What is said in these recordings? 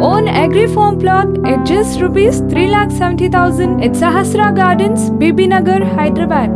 own agri farm plot at just rupees 3,70,000 at Sahasra Gardens, Bibi Nagar, Hyderabad.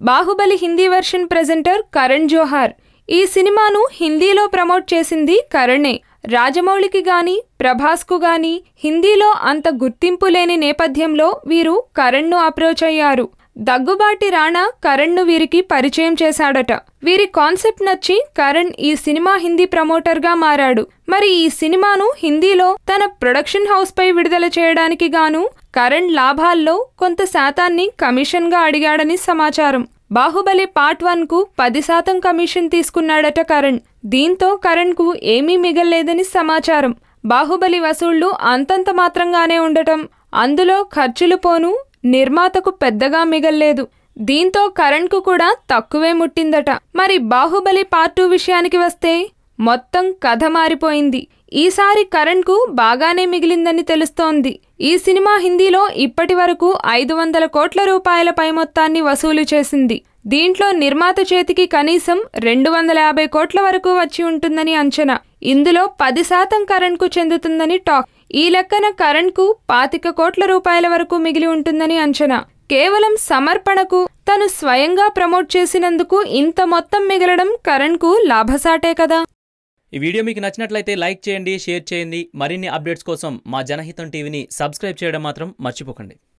Baahubali Hindi version presenter Karan Johar. ఈ సినిమాను హిందీలో promote చేసింది కరణే. రాజమౌళికి గాని ప్రభాస్కు గాని హిందీలో అంత గుర్తింపు లేని నేపథ్యంలో వీరు కరణ్ను అప్రోచ్ అయ్యారు. దగ్గుబాటి రాణా కరణ్ను వీరికి పరిచయం చేశాడట. వీరి కాన్సెప్ట్ నచ్చి కరణ్ ఈ సినిమా హిందీ ప్రమోటర్గా మారాడు. మరి ఈ సినిమాను హిందీలో తన ప్రొడక్షన్ హౌస్ పై విడుదల చేయడానికి గాను కరణ్ లాభాల్లో కొంత శాతాన్ని కమిషన్గా అడిగాడని సమాచారం. బాహుబలి పార్ట్ వన్కు పది శాతం కమిషన్ తీసుకున్నాడట కరణ్. దీంతో కరణ్కు ఏమీ మిగల్లేదని సమాచారం. బాహుబలి వసూళ్ళు అంతంత మాత్రంగానే ఉండటం అందులో ఖర్చులు పోను నిర్మాతకు పెద్దగా మిగల్లేదు. దీంతో కరణ్కు కూడా తక్కువే ముట్టిందట. మరి బాహుబలి పార్ట్ టూ విషయానికి వస్తే మొత్తం కథ మారిపోయింది. ఈసారి కరణ్కు బాగానే మిగిలిందని తెలుస్తోంది. ఈ సినిమా హిందీలో ఇప్పటి వరకు ఐదు వందల కోట్ల రూపాయల పై మొత్తాన్ని వసూలు చేసింది. దీంట్లో నిర్మాత చేతికి కనీసం రెండు వందల యాభై కోట్ల వరకు వచ్చి ఉంటుందని అంచనా. ఇందులో పది శాతం కరణ్కు చెందుతుందని టాక్. ఈ లెక్కన కరణ్కు పాతిక కోట్ల రూపాయల వరకు మిగిలి ఉంటుందని అంచనా. కేవలం సమర్పణకు తను స్వయంగా ప్రమోట్ చేసినందుకు ఇంత మొత్తం మిగలడం కరణ్కు లాభసాటే కదా. ఈ వీడియో మీకు నచ్చినట్లయితే లైక్ చేయండి షేర్ చేయండి. మరిన్ని అప్డేట్స్ కోసం మా జనహితం టీవీని సబ్స్క్రైబ్ చేయడం మాత్రం మర్చిపోకండి.